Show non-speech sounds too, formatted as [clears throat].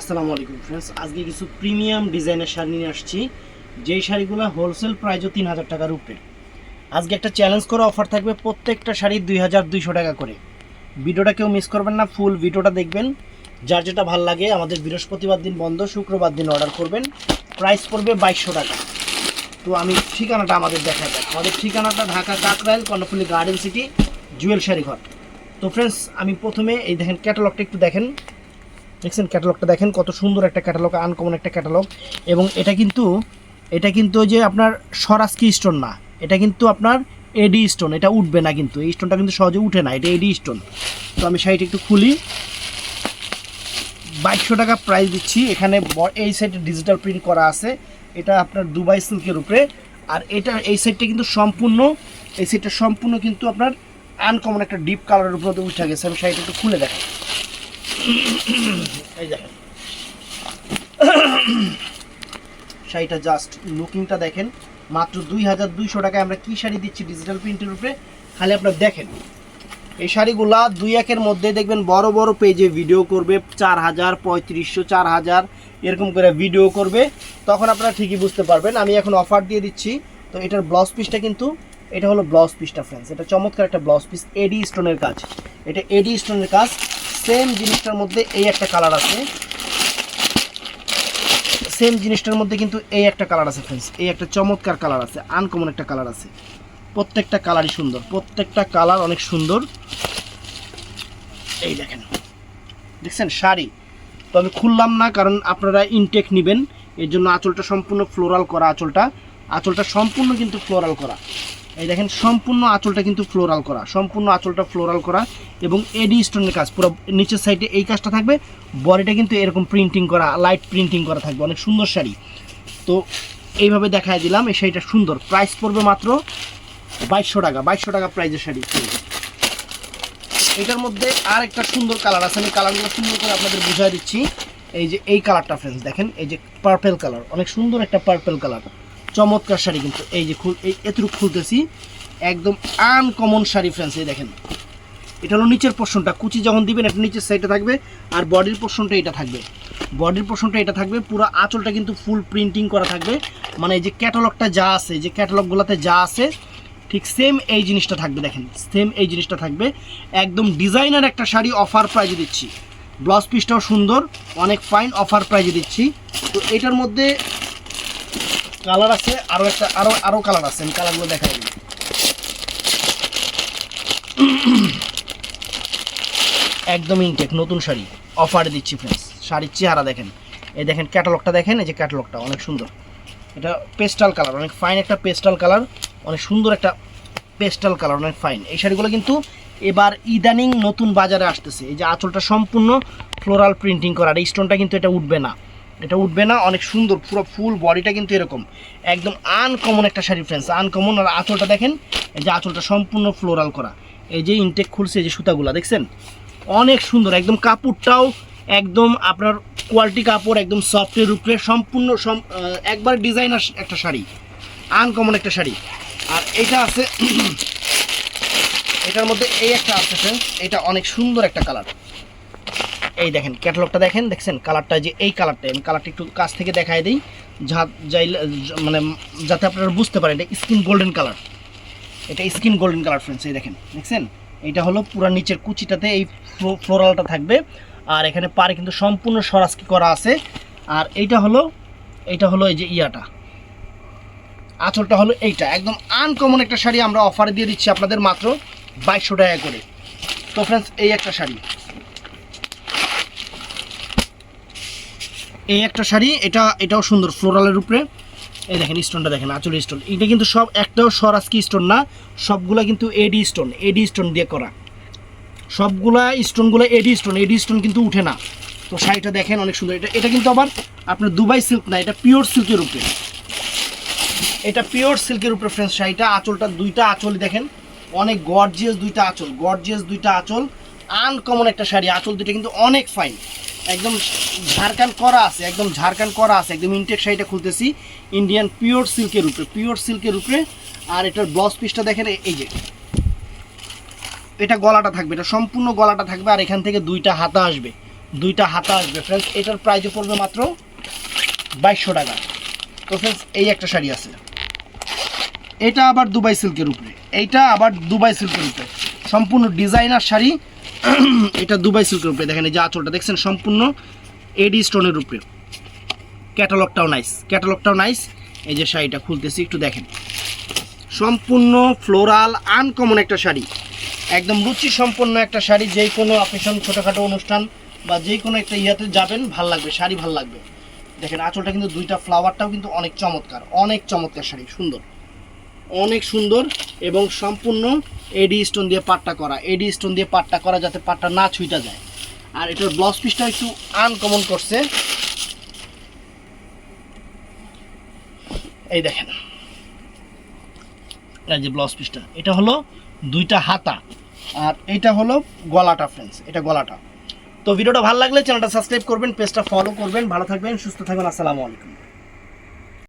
আসসালামু আলাইকুম ফ্রেন্ডস আজকে কিছু প্রিমিয়াম ডিজাইনের শাড়ি নিয়ে আসছি। যেই শাড়িগুলো হোলসেল প্রাইজও তিন হাজার টাকার উপরে। আজকে একটা চ্যালেঞ্জ করে অফার থাকবে প্রত্যেকটা শাড়ি দুই হাজার দুইশো টাকা করে। ভিডিওটা কেউ মিস করবেন না ফুল ভিডিওটা দেখবেন। যার যেটা ভালো লাগে, আমাদের বৃহস্পতিবার দিন বন্ধ, শুক্রবার দিন অর্ডার করবেন। প্রাইস পড়বে বাইশশো টাকা। তো আমি ঠিকানাটা আমাদের দেখা যাক আমাদের ঠিকানাটা ঢাকা কাকরাইল, কর্ণফুলি গার্ডেন সিটি জুয়েল শাড়ি ঘর তো ফ্রেন্ডস আমি প্রথমে এই দেখেন ক্যাটালগটা একটু দেখেন। দেখছেন ক্যাটালগটা দেখেন, কত সুন্দর একটা ক্যাটালগ আনকমন একটা ক্যাটালগ এবং এটা কিন্তু এটা কিন্তু যে আপনার সরাসকি স্টোন না, এটা কিন্তু আপনার এডি স্টোন এটা উঠবে না কিন্তু, এই স্টোনটা কিন্তু সহজে উঠে না, এটা এডি স্টোন তো আমি শাড়িটা একটু খুলি। বাইশশো টাকা প্রাইস দিচ্ছি, এখানে এই সাইডে ডিজিটাল প্রিন্ট করা আছে, এটা আপনার দুবাই সিল্কের উপরে। আর এটা, এই সাইডটা কিন্তু সম্পূর্ণ, এই সাইডটা সম্পূর্ণ কিন্তু আপনার আনকমন একটা ডিপ কালারের উপরে উঠে গেছে, আমি শাড়িটা একটু খুলে দেখাই। শাড়িটা জাস্ট লুকিংটা দেখেন। মাত্র দুই হাজার দুইশো টাকায় আমরা কি শাড়ি দিচ্ছি ডিজিটাল প্রিন্টের উপরে? খালি আপনার দেখেন। এই শাড়িগুলা দুই একের মধ্যে দেখবেন বড় বড় পেজে ভিডিও করবে, চার হাজার, পঁয়ত্রিশশো, চার হাজার, এরকম করে ভিডিও করবে। তখন আপনারা ঠিকই বুঝতে পারবেন। আমি এখন অফার দিয়ে দিচ্ছি। তো এটার ব্লাউজ পিসটা কিন্তু, এটা হলো ব্লাউজ পিসটা ফ্রেন্ডস এটা চমৎকার একটা ব্লাউজ পিস এডি স্টোনের কাজ। এটা এডি স্টোনের কাজ। সেম জিনিসটার মধ্যে এই একটা কালার আছে। সেম জিনিসটার মধ্যে কিন্তু এই একটা কালার আছে ফ্রেন্ডস এই একটা চমৎকার কালার আছে আনকমন একটা কালার আছে। প্রত্যেকটা কালারই সুন্দর, প্রত্যেকটা কালার অনেক সুন্দর। এই দেখেন, দেখছেন? শাড়ি। তো আমি খুললাম না, কারণ আপনারা ইনটেক নেবেন। এর জন্য আঁচলটা সম্পূর্ণ ফ্লোরাল করা আঁচলটা। আঁচলটা সম্পূর্ণ কিন্তু ফ্লোরাল করা। এই দেখেন, সম্পূর্ণ আঁচলটা কিন্তু ফ্লোরাল করা। সম্পূর্ণ আঁচলটা ফ্লোরাল করা। এবং এডি স্টোনের কাজ, পুরো নিচের সাইডে এই কাজটা থাকবে। বডিটা কিন্তু এরকম প্রিন্টিং করা লাইট প্রিন্টিং করা থাকবে, অনেক সুন্দর শাড়ি। তো এইভাবে দেখায় দিলাম, এই শাড়িটা সুন্দর। প্রাইস পড়বে মাত্র বাইশশো টাকা বাইশশো টাকা প্রাইজের শাড়ি। এটার মধ্যে আর একটা সুন্দর কালার আছে, আমি কালারগুলো সুন্দর করে আপনাদের বুঝিয়ে দিচ্ছি। এই যে এই কালারটা ফ্রেন্ডস দেখেন, এই যে পার্পেল কালার অনেক সুন্দর একটা পার্পেল কালার চমৎকার শাড়ি কিন্তু, এই যে এই এতটুকু খুলতেছি, একদম আনকমন শাড়ি ফ্রেন্ডস এই দেখেন। এটা হলো নিচের পোর্শনটা কুচি যখন দিবেন, এটা নিচের সাইডে থাকবে, আর বডির পোর্শনটা এটা থাকবে। বডির পোর্শনটা এটা থাকবে, পুরো আঁচলটা কিন্তু ফুল প্রিন্টিং করা থাকবে। মানে এই যে ক্যাটালগটা যা আছে যে ক্যাটালগুলোতে যা আছে, ঠিক সেম এই জিনিসটা থাকবে, দেখেন সেম এই জিনিসটা থাকবে। একদম ডিজাইনার একটা শাড়ি অফার প্রাইজে দিচ্ছি। ব্লাউজ পিসটাও সুন্দর, অনেক ফাইন অফার প্রাইজে দিচ্ছি। তো এটার মধ্যে কালার আছে আরও একটা আরও আরও কালার আছে, আমি কালারগুলো দিই। একদম ইনটেক নতুন শাড়ি। অফারে দিচ্ছি ফ্রেন্ডস শাড়ির চেহারা দেখেন। এই দেখেন ক্যাটালগটা দেখেন, এই যে ক্যাটালগটা অনেক সুন্দর। এটা পেস্টাল কালার অনেক ফাইন একটা পেস্টাল কালার অনেক সুন্দর একটা পেস্টাল কালার অনেক ফাইন এই শাড়িগুলো কিন্তু এবার ইদানিং নতুন বাজারে আসতেছে। এই যে আঁচলটা সম্পূর্ণ ফ্লোরাল প্রিন্টিং করা, আর এই স্টোনটা কিন্তু এটা উঠবে না। এটা উঠবে না, অনেক সুন্দর, পুরো ফুল বডিটা কিন্তু এরকম। একদম আনকমন একটা শাড়ি ফ্রেন্ডস আনকমন আর আঁচলটা দেখেন, এই যে আঁচলটা সম্পূর্ণ ফ্লোরাল করা। এই যে ইনটেক খুলছে এই যে সুতাগুলা, দেখছেন? অনেক সুন্দর, একদম কাপড়টাও একদম আপনার কোয়ালিটি কাপড়, একদম সফটের উপরে, সম্পূর্ণ একবার ডিজাইনার একটা শাড়ি আনকমন একটা শাড়ি। আর এটা আছে, এটার মধ্যে এই একটা আছে এটা অনেক সুন্দর একটা কালার এই দেখেন ক্যাটালগটা দেখেন, দেখছেন? কালারটা যে এই কালারটা আমি কালারটা একটু কাছ থেকে দেখাই দিই, যা যাই মানে যাতে আপনারা বুঝতে পারেন, এটা স্কিন গোল্ডেন কালার এটা স্কিন গোল্ডেন কালার ফ্রেন্ডস এই দেখেন, দেখছেন? এটা হলো পুরা নিচের কুচিটাতে এই ফ্লো- ফ্লোরালটা থাকবে। আর এখানে পারে কিন্তু সম্পূর্ণ সরাসকি করা আছে। আর এইটা হলো এইটা হলো এই যে ইয়াটা। আঁচলটা হলো এইটা। একদম আনকমন একটা শাড়ি আমরা অফারে দিয়ে দিচ্ছি আপনাদের মাত্র বাইশশো টাকা করে। তো ফ্রেন্ডস এই একটা শাড়ি। এই একটা শাড়ি, এটা, এটাও সুন্দর ফ্লোরালের উপরে। এই দেখেন স্টোনটা দেখেন, আঁচলের স্টোন এটা কিন্তু সব একটাও সরাসকি স্টোন না, সবগুলা কিন্তু এডি স্টোন এডি স্টোন দিয়ে করা। সবগুলা স্টোনগুলো এডি স্টোন এডি স্টোন কিন্তু উঠে না। তো শাড়িটা দেখেন, অনেক সুন্দর। এটা এটা কিন্তু আবার আপনার দুবাই সিল্ক না, এটা পিওর সিল্কের উপরে। এটা পিওর সিল্কের উপরে ফ্রেন্ডস শাড়িটা, আঁচলটা, দুইটা আঁচল দেখেন। অনেক গর্জিয়াস দুইটা আঁচল গর্জিয়াস দুইটা আঁচল। আনকমন একটা শাড়ি, আঁচল দুইটা কিন্তু অনেক ফাইন একদম ঝাড়খান করা আছে, একদম ঝাড়খান করা আছে, একদম ইনটেক শাড়িটা খুলতেছি ইন্ডিয়ান পিওর সিল্কের উপরে পিওর সিল্কের উপরে, আর এটার ব্লাউজ পিসটা দেখেন, এই- যে, এটা গলাটা থাকবে, এটা সম্পূর্ণ গলাটা থাকবে, আর এখান থেকে দুইটা হাতা আসবে, দুইটা হাতা আসবে ফ্রেন্ডস এটার প্রাইজও পড়বে মাত্র বাইশশো টাকা। তো ফ্রেন্ডস এই একটা শাড়ি আছে। এটা আবার দুবাই সিল্কের উপরে, এইটা আবার দুবাই সিল্কের উপরে, সম্পূর্ণ ডিজাইনার শাড়ি [clears throat] এটা দুবাই সিল্কের উপরে, দেখেন এই যে আঁচলটা, দেখছেন? সম্পূর্ণ এডি স্টোনের উপরে। ক্যাটালগটাও নাইস ক্যাটালগটাও নাইস এই যে শাড়িটা খুলতেছি, একটু দেখেন। সম্পূর্ণ ফ্লোরাল আনকমন একটা শাড়ি। একদম রুচি সম্পন্ন একটা শাড়ি, যে কোনো অকেশন ছোটোখাটো অনুষ্ঠান বা যে কোনো একটা ইয়াতে যাবেন, ভালো লাগবে, শাড়ি ভালো লাগবে। দেখেন, আঁচলটা কিন্তু দুইটা ফ্লাওয়ারটাও কিন্তু অনেক চমৎকার অনেক চমৎকার শাড়ি, সুন্দর। অনেক সুন্দর এবং সম্পূর্ণ এডি স্টোন দিয়ে পাট্টা করা, এডি স্টোন দিয়ে পাট্টা করা যাতে পাট্টা না ছুইটা যায়। আর এটার ব্লাউজ পিসটা একটু আনকমন করছে। এই দেখেন। এই যে ব্লাউজ পিসটা, এটা হলো দুইটা হাতা আর এটা হলো গলাটা ফ্রেন্ডস এটা গলাটা। তো ভিডিওটা ভালো লাগলে চ্যানেলটা সাবস্ক্রাইব করবেন, পেজটা ফলো করবেন, ভালো থাকবেন, সুস্থ থাকবেন, আসসালামু আলাইকুম।